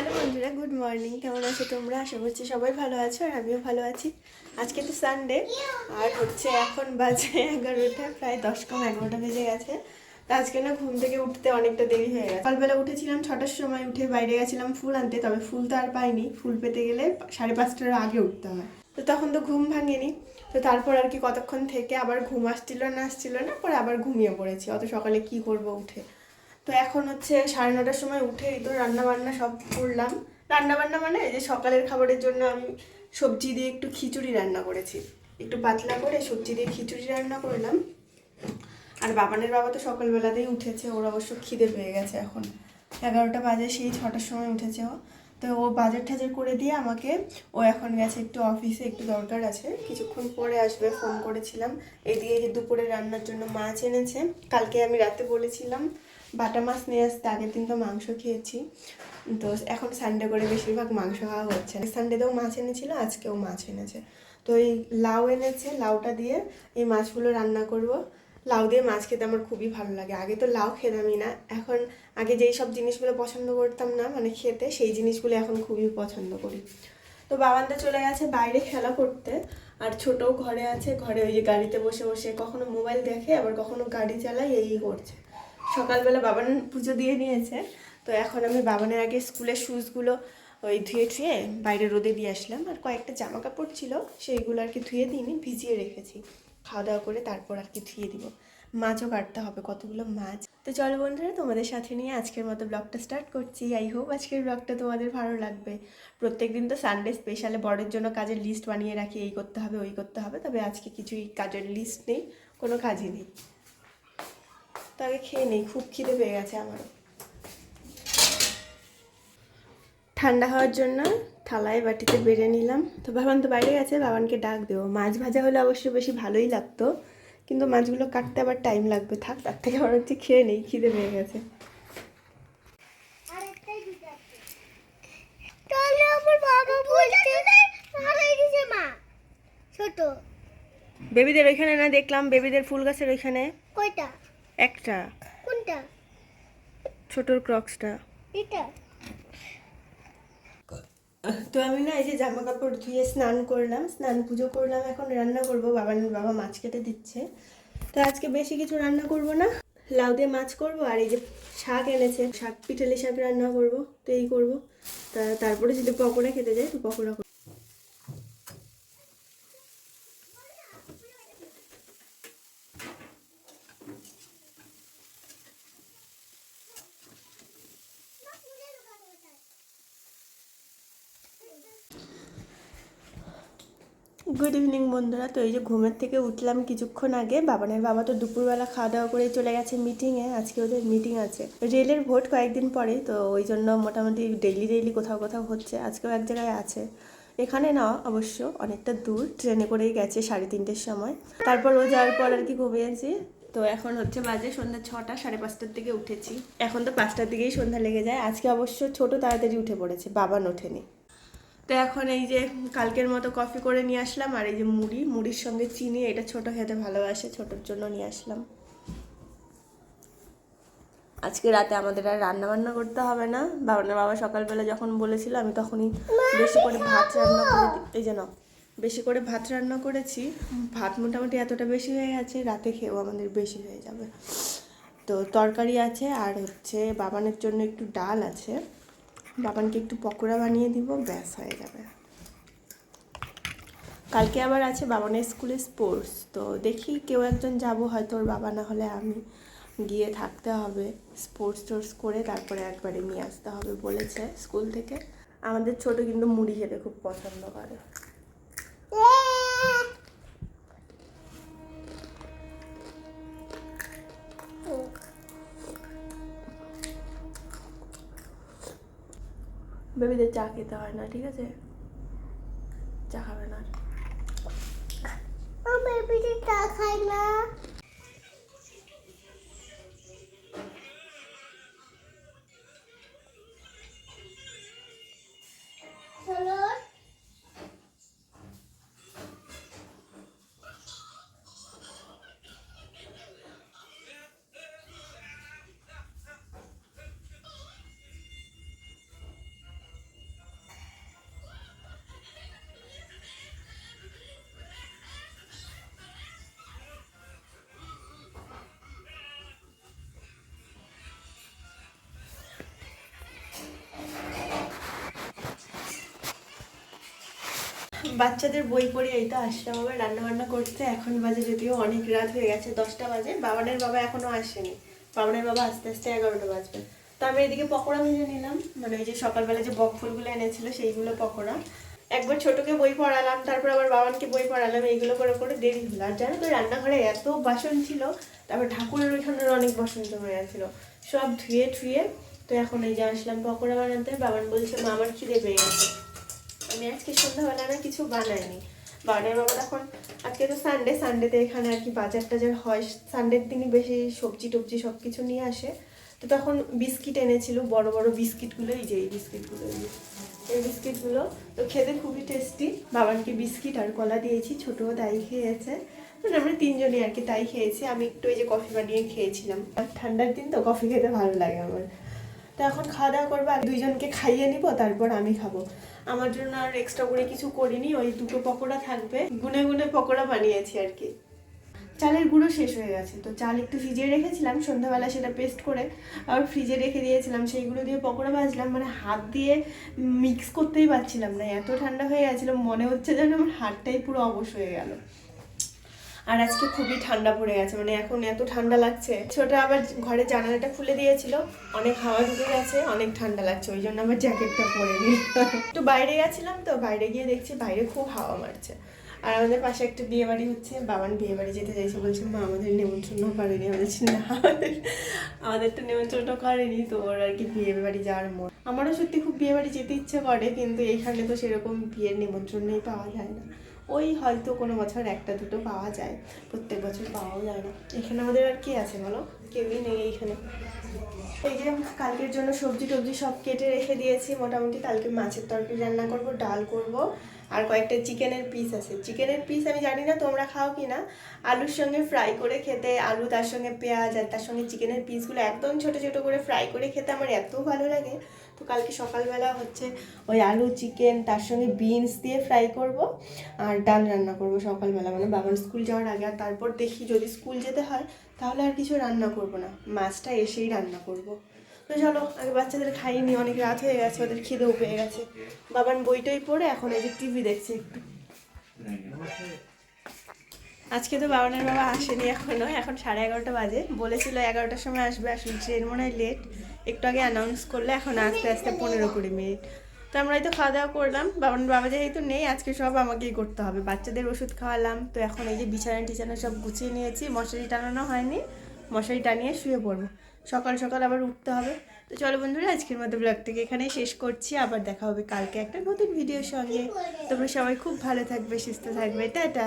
Hello বন্ধুরা, good morning. কেমন আছো তোমরা? আশা করছি সবাই ভালো আছো আর আমিও ভালো আছি। আজকে তো সানডে আর হচ্ছে এখন বাজে এগারোটা, প্রায় দশ কম এগারোটা বেজে গেছে। তো আজকে না ঘুম থেকে উঠতে অনেকটা দেরি হয়ে গেছে। সকালবেলা উঠেছিলাম, ছটার সময় উঠে বাইরে গেছিলাম ফুল আনতে, তবে ফুল তো আর পাইনি। ফুল পেতে গেলে সাড়ে পাঁচটার আগে উঠতে হয়। তো তখন তো ঘুম ভাঙেনি। তো তারপর আর কি কতক্ষণ থেকে আবার ঘুম আসছিল না আসছিল না, পরে আবার ঘুমিয়ে পড়েছি। অত সকালে কি করব উঠে? তো এখন হচ্ছে সাড়ে নটার সময় উঠেই তো রান্না বান্না সব করলাম। রান্না বান্না মানে এই যে সকালের খাবারের জন্য আমি সবজি দিয়ে একটু খিচুড়ি রান্না করেছি। একটু পাতলা করে সবজি দিয়ে খিচুড়ি রান্না করলাম। আর বাবানের বাবা তো সকালবেলাতেই উঠেছে, ওর অবশ্য খিদে পেয়ে গেছে এখন। এগারোটা বাজে, সেই ছটার সময় উঠেছে ও। তো ও বাজার ঠাজার করে দিয়ে আমাকে, ও এখন গেছে একটু অফিসে, একটু দরকার আছে। কিছুক্ষণ পরে আসবে, ফোন করেছিলাম। এদিকে দুপুরে রান্নার জন্য মাছ এনেছে, কালকে আমি রাতে বলেছিলাম বাটা মাছ নিয়ে আসতে আগের দিন তো মাংস খেয়েছি। তো এখন সানডে করে বেশিরভাগ মাংস খাওয়া হচ্ছে সানডেতেও মাছ এনেছিল, আজকেও মাছ এনেছে। তো এই লাউ এনেছে, লাউটা দিয়ে এই মাছগুলো রান্না করব। লাউ দিয়ে মাছ খেতে আমার খুবই ভালো লাগে। আগে তো লাউ খেতামই না। এখন আগে যেই সব জিনিসগুলো পছন্দ করতাম না মানে খেতে, সেই জিনিসগুলো এখন খুবই পছন্দ করি। তো বাবানটা চলে গেছে বাইরে খেলা করতে। আর ছোটও ঘরে আছে, ঘরে ওই যে গাড়িতে বসে বসে কখনো মোবাইল দেখে, আবার কখনো গাড়ি চালায়, এই করছে। সকালবেলা বাবান পুজো দিয়ে নিয়েছে। তো এখন আমি বাবানের আগে স্কুলের শ্যুজগুলো ওই ধুয়ে ধুয়ে বাইরে রোদে দিয়ে আসলাম। আর কয়েকটা জামা কাপড় ছিল, সেইগুলো আর কি ধুয়ে দিইনি, ভিজিয়ে রেখেছি। খাওয়া দাওয়া করে তারপর আর কি ধুয়ে দিব। মাছও কাটতে হবে, কতগুলো মাছ। তো চলো বন্ধুরা, তোমাদের সাথে নিয়ে আজকের মতো ব্লগটা স্টার্ট করছি। আই হোপ আজকের ব্লগটা তোমাদের ভালো লাগবে। প্রত্যেক দিন তো সানডে স্পেশালে বড়ের জন্য কাজের লিস্ট বানিয়ে রাখি, এই করতে হবে, ওই করতে হবে। তবে আজকে কিছুই কাজের লিস্ট নেই, কোনো কাজই নেই। তো আগে খেয়ে নেই খুব খিদে পেয়ে গেছে আমারও। ঠান্ডা হওয়ার জন্য থালায় বাটিতে বেড়ে নিলাম। তো বাবান তো বাইরে গেছে বাবানকে ডাক দেবো। মাছ ভাজা হলে অবশ্য বেশি ভালোই লাগতো কিন্তু মাছগুলো কাটতে আবার টাইম লাগবে। থাক তার থেকে আমার হচ্ছে খেয়ে নেই খিদে পেয়ে গেছে। তাহলে আমার বাবা বলছে মা। ছোট। বেবিদের ওইখানে না দেখলাম বেবিদের ফুল গাছের ওইখানে। কয়টা? একটা। কোনটা? ছোটোর ক্রক্সটা। এটা। তো আমি না এই যে জামা কাপড় ধুয়ে স্নান করলাম স্নান পুজো করলাম এখন রান্না করব। বাবার বাবা মাছ কেটে দিচ্ছে। তো আজকে বেশি কিছু রান্না করব না। লাউ দিয়ে মাছ করব আর এই যে শাক এনেছে। শাক পিঠেলি শাক রান্না করব। তো এই করব। তা তারপরে যদি পকোড়া খেতে যাই তো পকোড়া গুড ইভিনিং বন্ধুরা। তো এই যে ঘুমের থেকে উঠলাম কিছুক্ষণ আগে। বাবানের বাবা তো দুপুরবেলা খাওয়া দাওয়া করে চলে গেছে মিটিংয়ে আজকে ওদের মিটিং আছে। রেলের ভোট কয়েকদিন পরে, তো ওই জন্য মোটামুটি ডেইলি ডেইলি কোথাও কোথাও হচ্ছে। আজকেও এক জায়গায় আছে। এখানে না, অবশ্য অনেকটা দূর। ট্রেনে করেই গেছে সাড়ে তিনটের সময়। তারপর ও যাওয়ার পর আর কি ঘুমিয়েছি। তো এখন হচ্ছে বাজে সন্ধ্যা ছটা, সাড়ে পাঁচটার দিকে উঠেছি। এখন তো পাঁচটার দিকেই সন্ধ্যা লেগে যায়। আজকে অবশ্য ছোট তাড়াতাড়ি উঠে পড়েছে। বাবান ওঠেনি। তো এখন এই যে কালকের মতো কফি করে নিয়ে আসলাম, আর এই যে মুড়ি, মুড়ির সঙ্গে চিনি, এটা ছোট খেতে ভালোবাসে, ছোটোর জন্য নিয়ে আসলাম। আজকে রাতে আমাদের আর রান্না বান্না করতে হবে না। বাবানের বাবা সকালবেলা যখন বলেছিল, আমি তখনই বেশি করে ভাত রান্না করে এই যে বেশি করে ভাত রান্না করেছি। ভাত মোটামুটি এতটা বেশি হয়ে গেছে, রাতে খেয়েও আমাদের বেশি হয়ে যাবে। তো তরকারি আছে, আর হচ্ছে বাবানের জন্য একটু ডাল আছে। বাবানকে একটু পকোড়া বানিয়ে দিব, ব্যাস হয়ে যাবে। কালকে আবার আছে বাবানের স্কুলে স্পোর্টস, তো দেখি কেউ একজন যাব, হয়তো ওর বাবা না হলে আমি গিয়ে থাকতে হবে। স্পোর্টস টোর্স করে তারপরে একবারে নিয়ে আসতে হবে বলেছে স্কুল থেকে। আমাদের ছোট কিন্তু মুড়ি খেতে খুব পছন্দ করে। বেবিদের চা খেতে হয় না ঠিক আছে চা খাবে না। আমার চা খায় না বাচ্চাদের বই পড়ে এই তো আসলাম রান্না বান্না করতে। এখন বাজে যদিও অনেক রাত হয়ে গেছে, দশটা বাজে। বাবানের বাবা এখনও আসেনি। বাবানের বাবা আস্তে আস্তে এগারোটা বাজবে। তো আমি এদিকে পকোড়া ভেজে নিলাম। মানে ওই যে সকালবেলা যে বক ফুলগুলো এনেছিল, সেইগুলো পকোড়া। একবার ছোটকে বই পড়ালাম, তারপর আবার বাবানকে বই পড়ালাম, এইগুলো করে করে দেরি হলো। আর জানো তো, রান্নাঘরে এত বাসন ছিল, তারপর ঠাকুরের ওইখানের অনেক বাসন জমে গেছিল। সব ধুয়ে ঠুয়ে, তো এখন এই যে আসলাম পকোড়া বানাতে। বাবান বলছে, মা, আমার খিদে পেয়ে গেছে। আমি আজকে সন্ধ্যাবেলা না কিছু বানাইনি। বাবার বাবা তখন আজকে তো সানডে সানডেতে এখানে আর কি বাজার টাজার হয়। সানডের দিনই বেশি সবজি টবজি সব কিছু নিয়ে আসে। তো তখন বিস্কিট এনেছিল, বড় বড় বিস্কিটগুলো, এই যে এই বিস্কিটগুলো এই বিস্কিটগুলো। তো খেতে খুবই টেস্টি। বাবানকে বিস্কিট আর কলা দিয়েছি, ছোটও তাই খেয়েছে। মানে আমরা তিনজনই আর কি তাই খেয়েছি। আমি একটু এই যে কফি বানিয়ে খেয়েছিলাম। আর ঠান্ডার দিন তো কফি খেতে ভালো লাগে আমার। তো এখন খাওয়া দাওয়া করব, আর দুইজনকে খাইয়ে নিব, তারপর আমি খাব। আমার জন্য আর এক্সট্রা করে কিছু করিনি, ওই দুটো পকোড়া থাকবে। গুনে গুনে পকোড়া বানিয়েছি আর কি। চালের গুঁড়ো শেষ হয়ে গেছে, তো চাল একটু ভিজিয়ে রেখেছিলাম, সন্ধ্যাবেলা সেটা পেস্ট করে আবার ফ্রিজে রেখে দিয়েছিলাম, সেইগুলো দিয়ে পকোড়া ভাজলাম মানে হাত দিয়ে মিক্স করতেই পারছিলাম না, এত ঠান্ডা হয়ে গেছিল, মনে হচ্ছে যেন আমার হাতটাই পুরো অবশ হয়ে গেল। আর আজকে খুবই ঠান্ডা পড়ে গেছে মানে এখন এত ঠান্ডা লাগছে। ছোটা আবার ঘরে জানালাটা খুলে দিয়েছিল, অনেক হাওয়া ঢুকে গেছে, অনেক ঠান্ডা লাগছে, ওই জন্য আমার জ্যাকেটটা পরে নিই তো বাইরে গেছিলাম তো, বাইরে গিয়ে দেখছি বাইরে খুব হাওয়া মারছে। আর আমাদের পাশে একটা বিয়ে বাড়ি হচ্ছে, বাবান বিয়ে বাড়ি যেতে চাইছে, বলছে, মা, আমাদের নেমন্ত্রণ করেনি আমি না আমাদের আমাদের তো নেমন্ত্রণ করেনি। তো ওর আর কি বিয়ে বাড়ি যাওয়ার মন। আমারও সত্যি খুব বিয়ে বাড়ি যেতে ইচ্ছে করে, কিন্তু এইখানে তো সেরকম বিয়ের নিমন্ত্রণই পাওয়া যায় না। ওই হয়তো কোনো বছর একটা, দুটো পাওয়া যায়, প্রত্যেক বছর পাওয়াও যায় না। এখানে আমাদের আর কি আছে বলো? কেউই নেই এইখানে এই যে কালকের জন্য সবজি টবজি সব কেটে রেখে দিয়েছি, মোটামুটি কালকে মাছের তরকারি রান্না করব, ডাল করব আর কয়েকটা চিকেনের পিস আছে। চিকেনের পিস আমি জানি না তোমরা খাও কি না। আলুর সঙ্গে ফ্রাই করে খেতে, আলু তার সঙ্গে পেঁয়াজ আর তার সঙ্গে চিকেনের পিসগুলো একদম ছোট ছোট করে ফ্রাই করে খেতে আমার এত ভালো লাগে। তো কালকে সকালবেলা হচ্ছে ওই আলু চিকেন তার সঙ্গে বিনস দিয়ে ফ্রাই করব আর ডাল রান্না করব সকালবেলা। মানে বাবার স্কুল যাওয়ার আগে আর তারপর দেখি যদি স্কুল যেতে হয় তাহলে আর কিছু রান্না করব না। মাছটা এসেই রান্না করব। তো চলো, আগে বাচ্চাদের খাইনি অনেক রাত হয়ে গেছে, ওদের খিদেও পেয়ে গেছে। বাবান বইটই পড়ে, এখন এই টিভি দেখছে একটু। আজকে তো বাবানের বাবা আসেনি এখনও, এখন সাড়ে এগারোটা বাজে। বলেছিল এগারোটার সময় আসবে, আসলে ট্রেন মনে হয় লেট একটু আগে অ্যানাউন্স করলে, এখন আস্তে আস্তে পনেরো কুড়ি মিনিট। তো আমরা হয়তো খাওয়া দাওয়া করলাম, বাবান, বাবা যেহেতু নেই, আজকে সব আমাকেই করতে হবে। বাচ্চাদের ওষুধ খাওয়ালাম, তো এখন এই যে বিছানা টিছানা সব গুছিয়ে নিয়েছি, মশারি টানানো হয়নি, মশারি টানিয়ে শুয়ে পড়ব। সকাল সকাল আবার উঠতে হবে। তো চলো বন্ধুরা, আজকের মতো ব্লগটিকে এখানে শেষ করছি। আবার দেখা হবে কালকে একটা নতুন ভিডিওর সঙ্গে। তোমরা সবাই খুব ভালো থাকবে, সুস্থ থাকবে। টাটা!